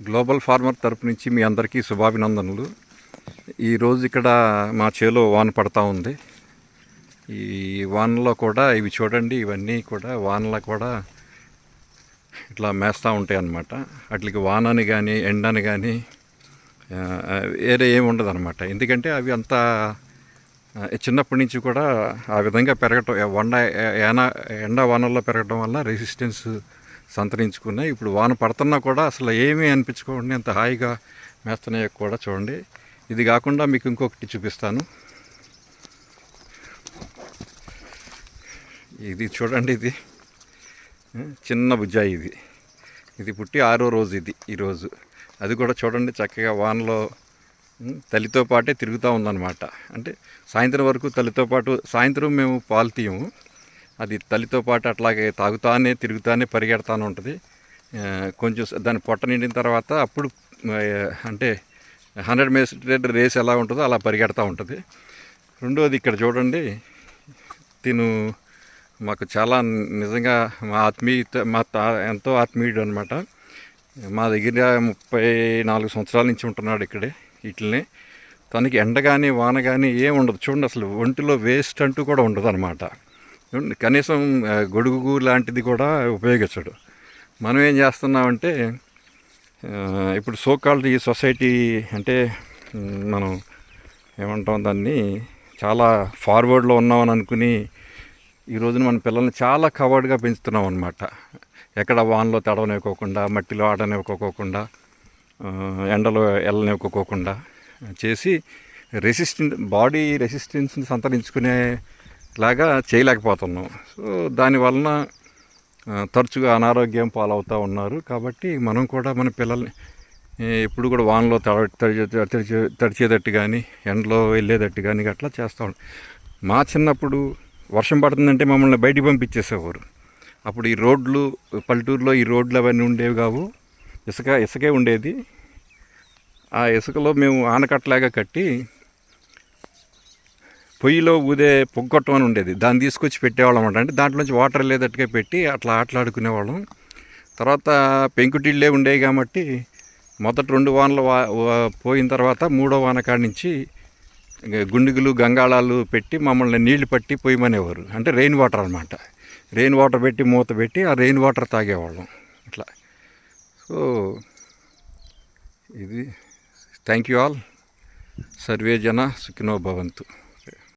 Global farmer తరపు నుంచి మీ అందరికీ శుభాభినందనలు. ఈరోజు ఇక్కడ మా చేలో వాన పడతా ఉంది. ఈ వానలో కూడా ఇవి చూడండి ఇవన్నీ కూడా వానలో కూడా ఇట్లా మేస్తూ ఉంటాయి అన్నమాట. వాటికి వానని కానీ ఎండని కానీ వేరే ఏమి ఉండదు అనమాట ఎందుకంటే అవి అంతా చిన్నప్పటి నుంచి కూడా ఆ విధంగా పెరగటం వండ ఎండ ఎండ వానల్లో పెరగడం వల్ల రెసిస్టెన్స్ సంతరించుకున్నాయి ఇప్పుడు వాన పడుతున్నా కూడా అసలు ఏమీ అనిపించుకోండి అంత హాయిగా మేస్తున్నాయో కూడా చూడండి. ఇది కాకుండా మీకు ఇంకొకటి చూపిస్తాను. ఇది చూడండి ఇది. చిన్న బుజ్జాయి ఇది. ఇది పుట్టి ఆరో రోజు ఇది ఈరోజు అది కూడా చూడండి చక్కగా వానలో తల్లితో పాటే తిరుగుతూ ఉందన్నమాట. అంటే సాయంత్రం వరకు తల్లితో పాటు సాయంత్రం మేము పాలు తీయము. అది తల్లితో పాటు అట్లాగే తాగుతానే తిరుగుతానే పరిగెడతానే ఉంటుంది. కొంచెం దాన్ని దాని పొట్ట నిండిన తర్వాత అప్పుడు అంటే హండ్రెడ్ మీటర్ రేస్ ఎలా ఉంటుందో అలా పరిగెడతా ఉంటుంది. రెండోది ఇక్కడ చూడండి తిను మాకు చాలా నిజంగా మా ఆత్మీయత మా తా ఎంతో ఆత్మీయుడు అనమాట మా దగ్గర ముప్పై నాలుగు సంవత్సరాల నుంచి ఉంటున్నాడు ఇక్కడే వీటిని తనకి ఎండ కానీ వాన కానీ ఏం ఉండదు. చూడండి అసలు ఒంటిలో వేస్ట్ అంటూ కూడా ఉండదు అనమాట కనీసం గొడుగు లాంటిది కూడా ఉపయోగించడు. మనం ఏం చేస్తున్నామంటే ఇప్పుడు సోకాల్డ్ ఈ సొసైటీ అంటే మనం ఏమంటాం దాన్ని చాలా ఫార్వర్డ్లో ఉన్నామని అనుకుని ఈ రోజున మన పిల్లల్ని చాలా కవర్డ్గా పెంచుతున్నాం అనమాట ఎక్కడ వానలో తడవనివ్వకోకుండా మట్టిలో ఆడనివ్వకోకుండా ఎండలో వెళ్ళనివ్వకోకుండా చేసి రెసిస్టెంట్ బాడీ రెసిస్టెన్స్ని సంతరించుకునే లాగా చేయలేకపోతున్నాం. సో దానివలన తరచుగా అనారోగ్యం పాలవుతూ ఉన్నారు. కాబట్టి మనం కూడా మన పిల్లల్ని ఎప్పుడు కూడా వానలో తడ తడిచే తడిచేటట్టు కానీ ఎండలో వెళ్ళేటట్టు కానీ అట్లా చేస్తూ ఉంటాం మా చిన్నప్పుడు వర్షం పడుతుందంటే మమ్మల్ని బయటికి పంపించేసేవారు. అప్పుడు ఈ రోడ్లు పల్లెటూరులో ఈ రోడ్లు అవన్నీ ఉండేవి కావు. ఇసుక ఇసుకే ఉండేది. ఆ ఇసుకలో మేము ఆనకట్టలాగా కట్టి పొయ్యిలో ఊదే పొగ్గొట్టం అని ఉండేది. దాన్ని తీసుకొచ్చి పెట్టేవాళ్ళం అనమాట అంటే దాంట్లోంచి వాటర్ లేదట్టుగా పెట్టి అట్లా ఆటలాడుకునేవాళ్ళం. తర్వాత పెంకుటిళ్ళే ఉండేవి కాబట్టి మొదటి రెండు వానలు వా పోయిన తర్వాత మూడో వాన కాడి నుంచి గుండుగులు గంగాళాలు పెట్టి మమ్మల్ని నీళ్ళు పట్టి పోయమనేవారు అంటే రెయిన్ వాటర్ అనమాట రెయిన్ వాటర్ పెట్టి మూత పెట్టి ఆ రెయిన్ వాటర్ తాగేవాళ్ళం. ఇట్లా. సో ఇది. థ్యాంక్ యూ ఆల్ సర్వే జన సుఖినో భవంతు. Okay.